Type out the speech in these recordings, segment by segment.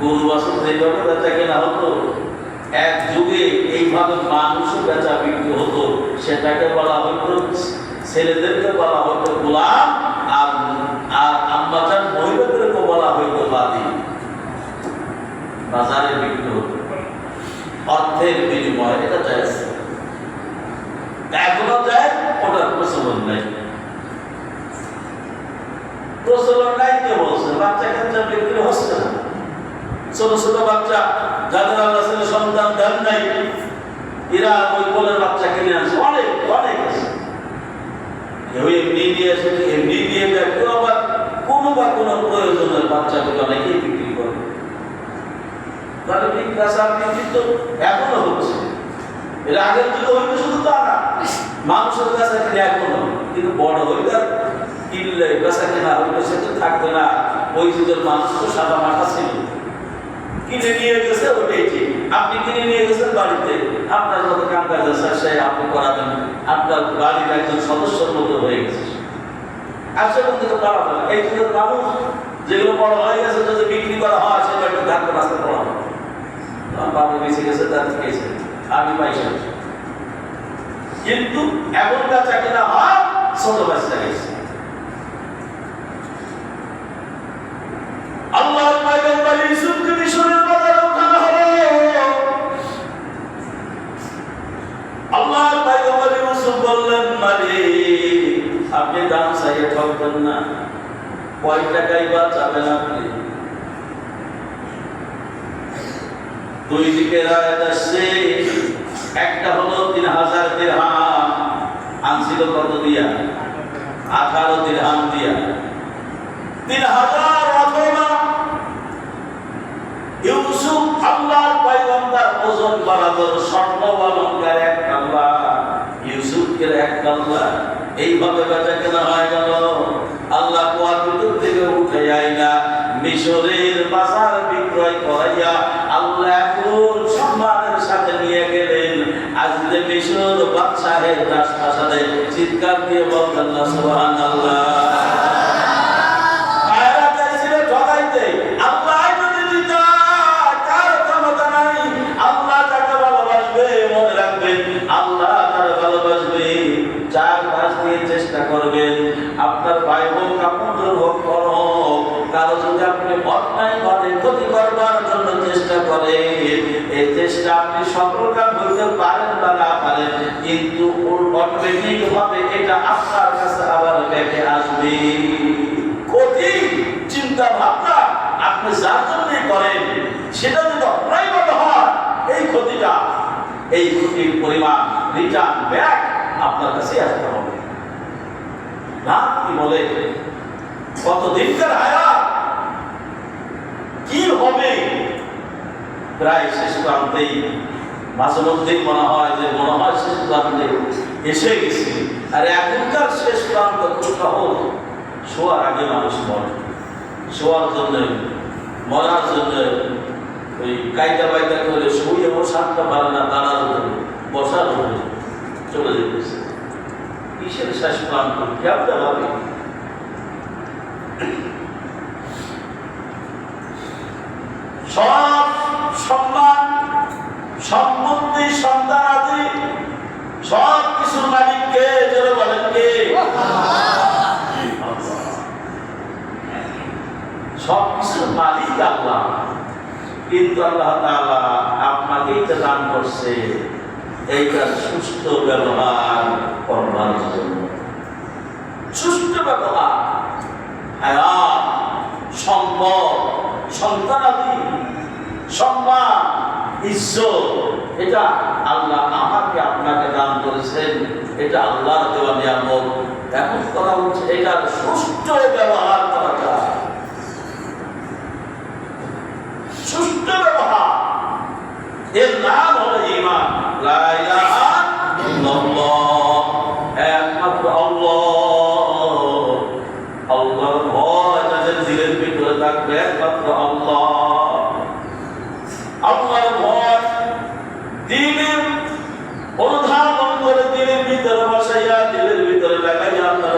গরু বাছুর যেভাবে বেচা কেনা হতো, এক যুগে এইভাবে মানুষও বেচা বিক্রি হতো। সেটাকে বলা হতো ছেলেদেরকে বলা হতো গোলাম, আর আর আম্বাজান মহিলাদেরকে বলা হইতো বাদী। বাজারে বিক্রি হতো। অর্থের বিনিময়ে এটা যায় এখনও যায়, ওটার প্রচলন নাই। প্রচলন নাই কে বলছে? বাচ্চা কাচ্চা বিক্রি হচ্ছে না। ছোট ছোট বাচ্চা, যাদের আল্লাহ ছেলে সন্তান দেন নাই, এরা ওই কোলের বাচ্চা কিনে আসে অনেক অনেক আছে। এমনি নিয়ে আসে এমনি যায় কেউ আবার কোনো বা কোনো প্রয়োজনের বাচ্চাগুলো অনেকেই বিক্রি করে। তাহলে বিক্রাসা বিক্রি তো এখনও হচ্ছে। এর আগের যুগে হইতো শুধু তা না। মানুষের কাছে কিনে এখনও কিন্তু বড় আর কিনলে, বেচা কেনা হইলে সে তো থাকবে না। ওই যুগের মানুষ তো সাদা মাথা ছিল। কিনে নিয়ে গেছে, ওটাই ঠিক। আপনি কিনে নিয়ে গেছেন বাড়িতে। আপনার যত কাম কাজ আছে আপনি করাবেন আপনার বাড়ির একজন মতো হয়ে গেছে আসলে করা হবে না। এই যুগের মানুষ যেগুলো বড় হয়ে গেছে, যদি বিক্রি করা হয়, সেটা একটু ধাক্কা রাস্তা করা হবে বাবা বেঁচে গেছে, তার আমি পয়সা কিন্তু এমন বেচা কেনা হয়, ছোট বাচ্চা গেছে। চাইয়ে ঠকবেন না। কয় টাকাই বা চাবেন আপনি? দুই দিকে রায় আসছে একটা হলো তিন হাজার দিরহাম, আনছিল কত দিয়া? আঠারো দিরহাম দিয়া। তিন হাজার অথবা ইউসুফ আল্লাহর পয়গম্বর ওজন বরাবর স্বর্ণ অলঙ্কার এক কাল্লা ইউসুফকে এক কাল্লা। এইভাবে বেচা কেনা হয় গেল আল্লাহ কুয়ার ভিতর থেকে উঠে যায় না। মিশরের বাজার বিক্রয় করাইয়া আল্লাহ এখন সম্মানের সাথে নিয়ে গেলেন। আজকে মিশর বাদশাহের রাজপ্রাসাদে চিৎকার দিয়ে বলতেন না সুবহানাল্লাহ। আয়রা আপনি সফল কাম করতে পারেন বা না পারেন, কিন্তু অটোমেটিক ভাবে এটা আপনার কাছে আবার ব্যাকে আসবে। কঠিন চিন্তা ভাবনা আপনি যার জন্যই করেন, সেটা যদি ভাবে হয়, এই ক্ষতিটা, এই ক্ষতির পরিমাণ রিটার্ন ব্যাক আপনার কাছে আসতে হবে। না কি বলে? কত দিনকার হায়াত? কি হবে? প্রায় শেষ প্রান্তেই মাঝে মধ্যেই মনে হয় যে, মনে হয় শেষ প্রান্তে এসে গেছে। আর এখনকার শেষ প্রান্ত খুব সহজ। শোয়ার আগে মানুষ মরে। শোয়ার জন্য মরার জন্য ওই কায়দা বায়দা করে শুয়ে বসাতে পারে না, দাঁড়ার উপরে, বসার উপরে চলে যেতেছে। কিসের শেষ প্রান্ত? কেমন হবে? সব সম্মান সম্পত্তি সন্তানাদি সব কিছুর মালিককে যেন বলেন কে? সব কিছুর মালিক আল্লাহ। কিন্তু আল্লাহ তাআলা আপনাকেই তো দান করছে। এইটার সুস্থ ব্যবহার করবার জন্য। সুস্থ ব্যবহার হায়াত সম্পদ সন্তানাদি সম্মান ইজ্জত এটা আল্লাহ আমাকে আপনাকে দান করেছেন, এটা আল্লাহর দেওয়া নিয়ামত। এখন কথা হচ্ছে, এটার সুষ্ঠু ব্যবহার করাটা সুষ্ঠু ব্যবহার এর নাম হলো ইমান লা ইলাহা ইল্লাল্লাহ একমাত্র আল্লাহ আল্লাহর ভয় যাদের দিলের ভিতরে থাকবে একমাত্র আল্লাহ আল্লাহর ভয় দিলের অনুধাবন করে দিলের ভিতরে বসাইয়া দিলের ভিতরে লাগাইয়া আপনার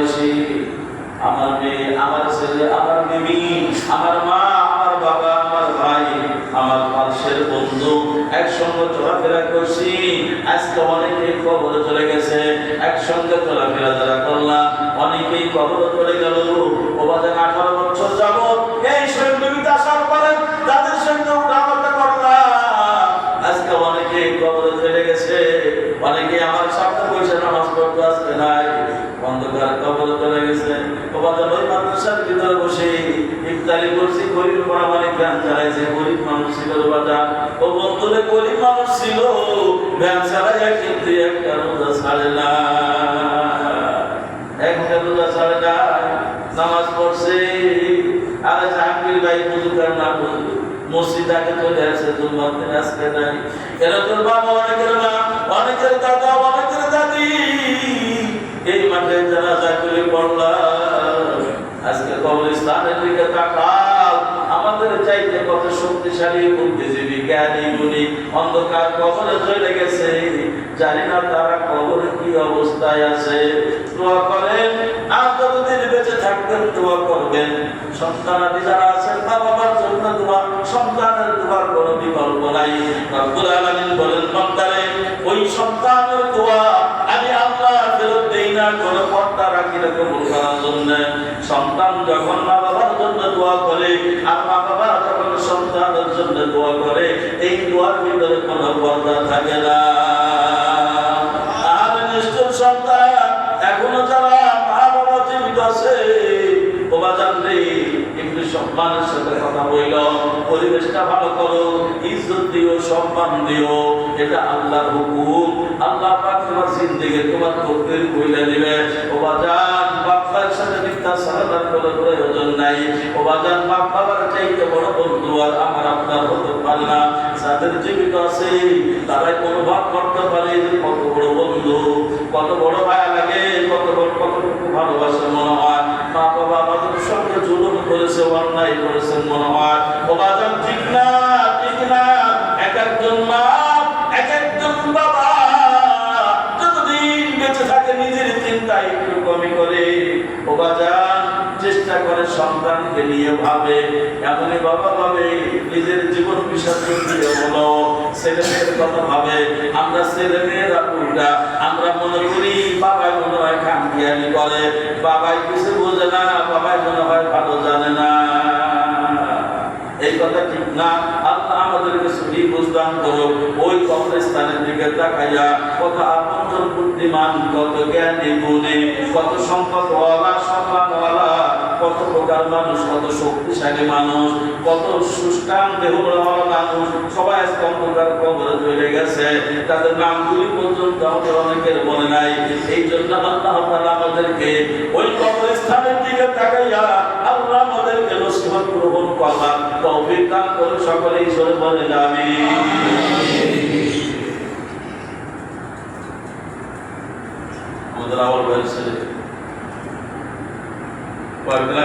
বয়সী আমার মেয়ে, আমার ছেলে, আমার মেমি আমার মা, আমার বাবা, আমার ভাই, আমার পাশের বন্ধু, একসঙ্গে চলাফেরা করছি। আজকে অনেকেই কবরে চলে গেছে, একসঙ্গে চলাফেরা যারা করলাম, অনেকেই কবরে চলে গেল। ও বাজার আঠারো বছর যাব এই সৈন্যবিতে আসার পরে তাদের সঙ্গে উঠামাটা করলাম। আজকে অনেকে কবরে চলে গেছে অনেকে আমার সামনে বসে নামাজ পড়তে আসতে নাই অন্ধকার কবরে চলে গেছে তোমাদের ওই মাদ্রাসার ভিতরে বসে ইফতারি করছি গরিব পড়া গান চালাইছে, গরিব মানুষ ছিল বাজা ও বন্ধুরে, গরিব মানুষ ছিল ভ্যান চালাইয়া কিন্তু একটা রোজা ছাড়ে না। একটা রোজা ছাড়ে না, নামাজ পড়ছে। আরে জাহাঙ্গীর ভাই বুঝুকার না বুঝু মসজিদ আগে চলে জুম্মার দিন, আজকে নাই। এরা তোর বাবা, অনেকের মা, অনেকের দাদা, অনেকের দাদি। এই মাঠে যারা চাকরি পড়লাম। আজকে কবরস্থানের দিকে তাকাও আমাদের চাইতে কত শক্তিশালী, বুদ্ধিজীবী, জ্ঞানী, গুণী, অন্ধকার কবরে চলে গেছে। জানি না তারা কবরে কি অবস্থায় আছে। দোয়া করেন, আর যতদিন বেঁচে থাকবেন দোয়া করবেন। যারা আছেন মা বাবার জন্য দোয়া, সন্তানের দোয়ার বিকল্প নাই। বলেন ওই সন্তানের দোয়া আমি আল্লাহ ফেরত দেই না পর্দা রাখি না কবুল করার জন্য। সন্তান যখন মা বাবার জন্য দোয়া করে, আর মা বাবা যখন সন্তানের জন্য দোয়া করে, এই দোয়ার ভিতরে কোনো পর্দা থাকে না। সম্মানের সাথে কথা পরিবেশটা ভালো করো, ইজ্জত দিও, সম্মান দিও, এটা আল্লাহর হুকুম। আল্লাহ তোমার জিন্দেগি তোমার কইলে দিবে মিথ্যা সালাদার কোনো প্রয়োজন নাই। ও বাজান বাপ বাবার চাইতে বড় বন্ধু আর আমার আপনার হতে পারে না। যাদের জীবিত আছে, তারাই করতে পারে কত বড় বন্ধু, কত বড় মায়া লাগে, কত বড় কতটুকু ভালোবাসে মনে হয় মা বাবা আমাদের সঙ্গে জুলুম করেছে, অন্যায় করেছে মনে হয় ও বাজান, ঠিক না ঠিক না, এক একজন মা সন্তানকে নিয়ে ভাবে, এমনই বাবা ভাবে, নিজের জীবন বিসর্জন দিয়ে হলো ছেলে মেয়ের কথা ভাবে, আমরা ছেলে মেয়েরা উল্টা, আমরা মনে করি বাবাই মনে হয় খামখেয়ালি করে, বাবাই কিছু বোঝে না, বাবাই মনে হয় ভালো জানে না। এই কথা ঠিক না, আল্লাহ আমাদেরকে সঠিক বুঝদান করো ওই কবরস্থানের দিকে তাকাইয়া কত আপনজন বুদ্ধিমান, কত জ্ঞানী, গুণী, কত সম্পদওয়ালা সম্মানওয়ালা কত প্রকার মানুষ, কত শক্তিশালী মানুষ, কত সুষ্টান দেহওয়ালা মানুষ, সবাই আজকে কবরে চলে গেছে। তাদের নামগুলি পর্যন্ত আমাদের অনেকের মনে নাই। এই জন্য আল্লাহ আমাদেরকে ওই কবরস্থানের দিকে তাকাইয়া আল্লাহ আমাদেরকে নসিহত গ্রহণ করবার তৌফিক দান করে সকলেই সরে বলেন, আমিন। আমাদের আবার বয়স வருதுன்னா